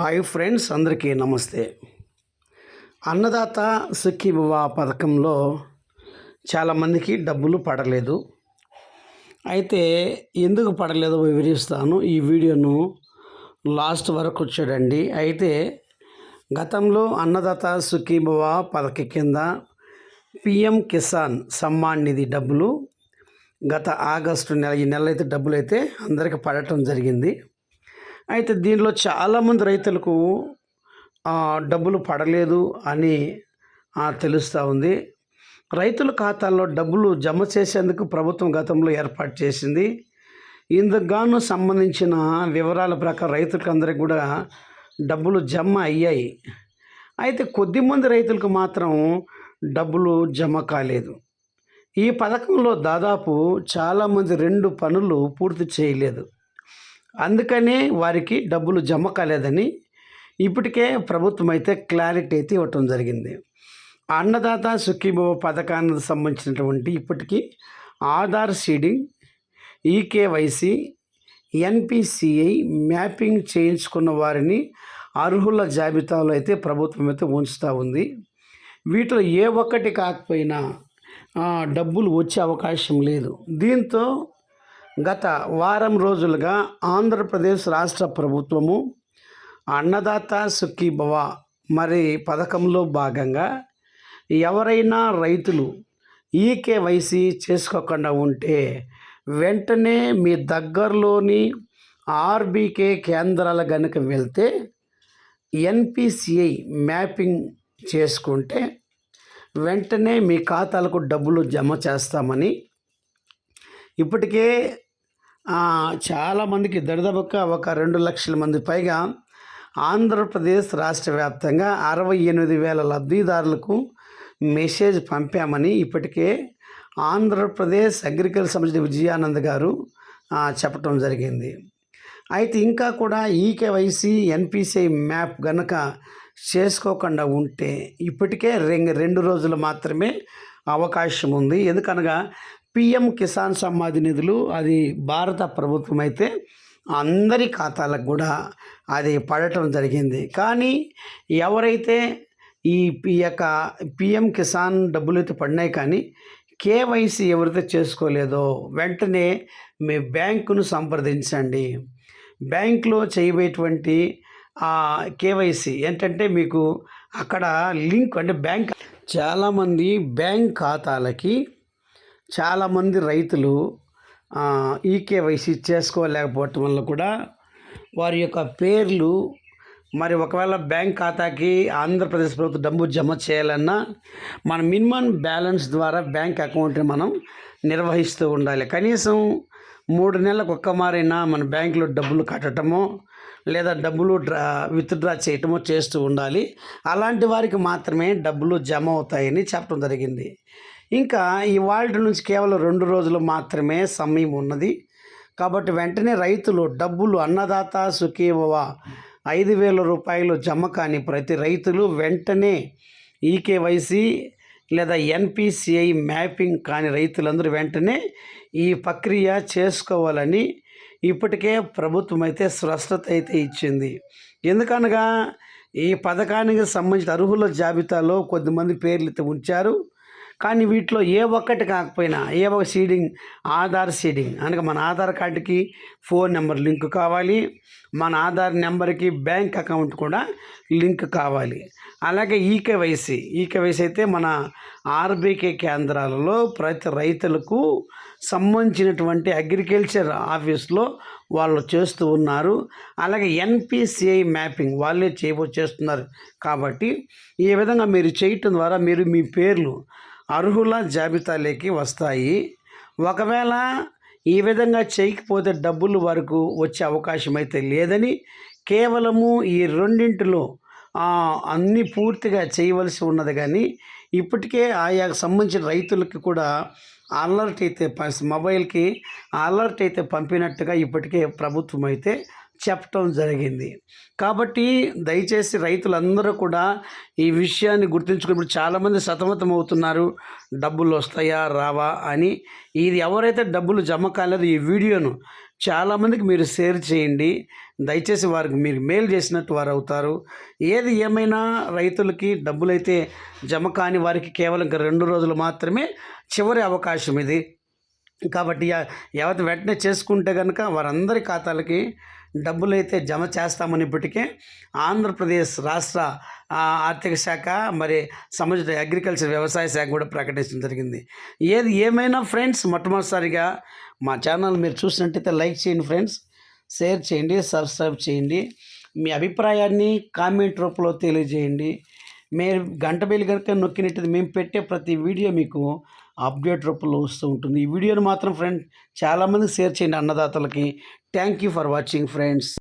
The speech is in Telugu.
హాయ్ ఫ్రెండ్స్ అందరికీ నమస్తే. అన్నదాత సుఖీభవ పథకంలో చాలామందికి డబ్బులు పడలేదు. అయితే ఎందుకు పడలేదో వివరిస్తాను. ఈ వీడియోను లాస్ట్ వరకు చూడండి. అయితే గతంలో అన్నదాత సుఖీభవ పథకం కింద పిఎం కిసాన్ సమ్మాన్ నిధి డబ్బులు గత ఆగస్టు నెల ఈ నెల అయితే డబ్బులు అయితే అందరికీ పడటం జరిగింది. అయితే దీనిలో చాలామంది రైతులకు డబ్బులు పడలేదు అని తెలుస్తూ ఉంది. రైతుల ఖాతాల్లో డబ్బులు జమ చేసేందుకు ప్రభుత్వం గతంలో ఏర్పాటు చేసింది. ఇందుకుగాను సంబంధించిన వివరాల ప్రకారం రైతులకు అందరికి కూడా డబ్బులు జమ అయ్యాయి. అయితే కొద్దిమంది రైతులకు మాత్రం డబ్బులు జమ కాలేదు. ఈ పథకంలో దాదాపు చాలామంది రెండు పనులు పూర్తి చేయలేదు. అందుకనే వారికి డబ్బులు జమ కాలేదని ఇప్పటికే ప్రభుత్వం అయితే క్లారిటీ అయితే ఇవ్వటం జరిగింది. అన్నదాత సుఖీభవ పథకానికి సంబంధించినటువంటి ఇప్పటికీ Aadhaar seeding eKYC NPCI mapping చేయించుకున్న వారిని అర్హుల జాబితాలో అయితే ప్రభుత్వం అయితే ఉంచుతూ ఉంది. వీటిలో ఏ ఒక్కటి కాకపోయినా డబ్బులు వచ్చే అవకాశం లేదు. దీంతో గత వారం రోజులుగా ఆంధ్రప్రదేశ్ రాష్ట్ర ప్రభుత్వము అన్నదాత సుఖీభవ మరి పథకంలో భాగంగా ఎవరైనా రైతులు ఈకేవైసీ చేసుకోకుండా ఉంటే వెంటనే మీ దగ్గరలోని ఆర్బీకే కేంద్రాల గనుక వెళ్తే ఎన్పిసిఐ మ్యాపింగ్ చేసుకుంటే వెంటనే మీ ఖాతాలకు డబ్బులు జమ చేస్తామని ఇప్పటికే చాలామందికి దరిదాపుగా ఒక రెండు లక్షల మంది పైగా ఆంధ్రప్రదేశ్ రాష్ట్ర వ్యాప్తంగా అరవై ఎనిమిది వేల లబ్ధిదారులకు మెసేజ్ పంపామని ఇప్పటికే ఆంధ్రప్రదేశ్ అగ్రికల్చర్ సంబంధించిన విజయానంద్ గారు చెప్పడం చెప్పటం జరిగింది. అయితే ఇంకా కూడా ఈకేవైసీ ఎన్పిసిఐ మ్యాప్ గనక చేసుకోకుండా ఉంటే ఇప్పటికే రెండు రెండు రోజులు మాత్రమే అవకాశం ఉంది. ఎందుకనగా పిఎం కిసాన్ సమ్మాధి నిధులు అది భారత ప్రభుత్వం అయితే అందరి ఖాతాలకు కూడా అది పడటం జరిగింది. కానీ ఎవరైతే ఈ యొక్క పిఎం కిసాన్ డబ్బులు అయితే పడినాయి కానీ కేవైసీ ఎవరైతే చేసుకోలేదో వెంటనే మీ బ్యాంకును సంప్రదించండి. బ్యాంకులో చేయబోయేటువంటి కేవైసీ ఏంటంటే మీకు అక్కడ లింక్ అంటే బ్యాంక్ చాలామంది బ్యాంక్ ఖాతాలకి చాలామంది రైతులు ఈకేవైసీ చేసుకోలేకపోవటం వల్ల కూడా వారి యొక్క పేర్లు మరి ఒకవేళ బ్యాంక్ ఖాతాకి ఆంధ్రప్రదేశ్ ప్రభుత్వం డబ్బు జమ చేయాలన్నా మన మినిమం బ్యాలెన్స్ ద్వారా బ్యాంక్ అకౌంట్ని మనం నిర్వహిస్తూ ఉండాలి. కనీసం మూడు నెలలకు ఒక్క మారైనా మన బ్యాంకులో డబ్బులు కట్టడమో లేదా డబ్బులు డ్రా విత్డ్రా చేయటమో చేస్తూ ఉండాలి. అలాంటి వారికి మాత్రమే డబ్బులు జమ అవుతాయని చెప్పడం జరిగింది. ఇంకా ఈ నుంచి కేవలం రెండు రోజులు మాత్రమే సమయం ఉన్నది. కాబట్టి వెంటనే రైతులు డబ్బులు అన్నదాత సుఖీభవ ఐదు వేల రూపాయలు జమ కాని ప్రతి రైతులు వెంటనే ఈకేవైసీ లేదా ఎన్పిసిఐ మ్యాపింగ్ కాని రైతులందరూ వెంటనే ఈ ప్రక్రియ చేసుకోవాలని ఇప్పటికే ప్రభుత్వం అయితే స్పష్టత అయితే ఇచ్చింది. ఎందుకనగా ఈ పథకానికి సంబంధించిన అర్హుల జాబితాలో కొద్దిమంది పేర్లు అయితే ఉంచారు. కానీ వీటిలో ఏ ఒక్కటి కాకపోయినా ఏ ఒక సీడింగ్ ఆధార్ సీడింగ్. అనగా మన ఆధార్ కార్డుకి ఫోన్ నెంబర్ లింక్ కావాలి. మన ఆధార్ నెంబర్కి బ్యాంక్ అకౌంట్ కూడా లింక్ కావాలి. అలాగే ఈకేవైసీ ఈకేవైసీ అయితే మన ఆర్బీకే కేంద్రాలలో ప్రతి రైతులకు సంబంధించినటువంటి అగ్రికల్చర్ ఆఫీస్లో వాళ్ళు చేస్తూ ఉన్నారు. అలాగే ఎన్పిసిఐ మ్యాపింగ్ వాళ్ళే చేయబో చేస్తున్నారు. కాబట్టి ఈ విధంగా మీరు చేయటం ద్వారా మీరు మీ పేర్లు అర్హుల జాబితాలోకి వస్తాయి. ఒకవేళ ఈ విధంగా చేయకపోతే డబ్బులు వరకు వచ్చే అవకాశం అయితే లేదని కేవలము ఈ రెండింటిలో అన్నీ పూర్తిగా చేయవలసి ఉన్నది. కానీ ఇప్పటికే ఆయా సంబంధించిన రైతులకి కూడా అలర్ట్ అయితే మొబైల్కి అలర్ట్ అయితే పంపినట్టుగా ఇప్పటికే ప్రభుత్వం అయితే చెప్పటం జరిగింది. కాబట్టి దయచేసి రైతులందరూ కూడా ఈ విషయాన్ని గుర్తుంచుకుని ఇప్పుడు చాలామంది సతమతం అవుతున్నారు. డబ్బులు వస్తాయా? రావా? అని ఇది ఎవరైతే డబ్బులు జమ కాలేదో ఈ వీడియోను చాలామందికి మీరు షేర్ చేయండి. దయచేసి వారికి మీరు మేలు చేసినట్టు వారు అవుతారు. ఏది ఏమైనా రైతులకి డబ్బులైతే జమ కాని వారికి కేవలం ఇంకా రెండు రోజులు మాత్రమే చివరి అవకాశం ఇది. కాబట్టి ఎవరి వెంటనే చేసుకుంటే కనుక వారందరి ఖాతాలకి డబ్బులు అయితే జమ చేస్తామని ఇప్పటికే ఆంధ్రప్రదేశ్ రాష్ట్ర ఆర్థిక శాఖ మరి సంబంధిత అగ్రికల్చర్ వ్యవసాయ శాఖ కూడా ప్రకటించడం జరిగింది. ఏది ఏమైనా ఫ్రెండ్స్ మొట్టమొదటిసారిగా మా ఛానల్ మీరు చూసినట్టయితే లైక్ చేయండి ఫ్రెండ్స్ షేర్ చేయండి సబ్స్క్రైబ్ చేయండి. మీ అభిప్రాయాన్ని కామెంట్ రూపంలో తెలియజేయండి. మీరు గంట బెల్లి కనుక నొక్కినట్టు మేము పెట్టే ప్రతి వీడియో మీకు అప్డేట్ రూపంలో వస్తూ ఉంటుంది. ఈ వీడియోని మాత్రం ఫ్రెండ్ చాలామంది షేర్ చేయండి అన్నదాతలకి. Thank you for watching friends.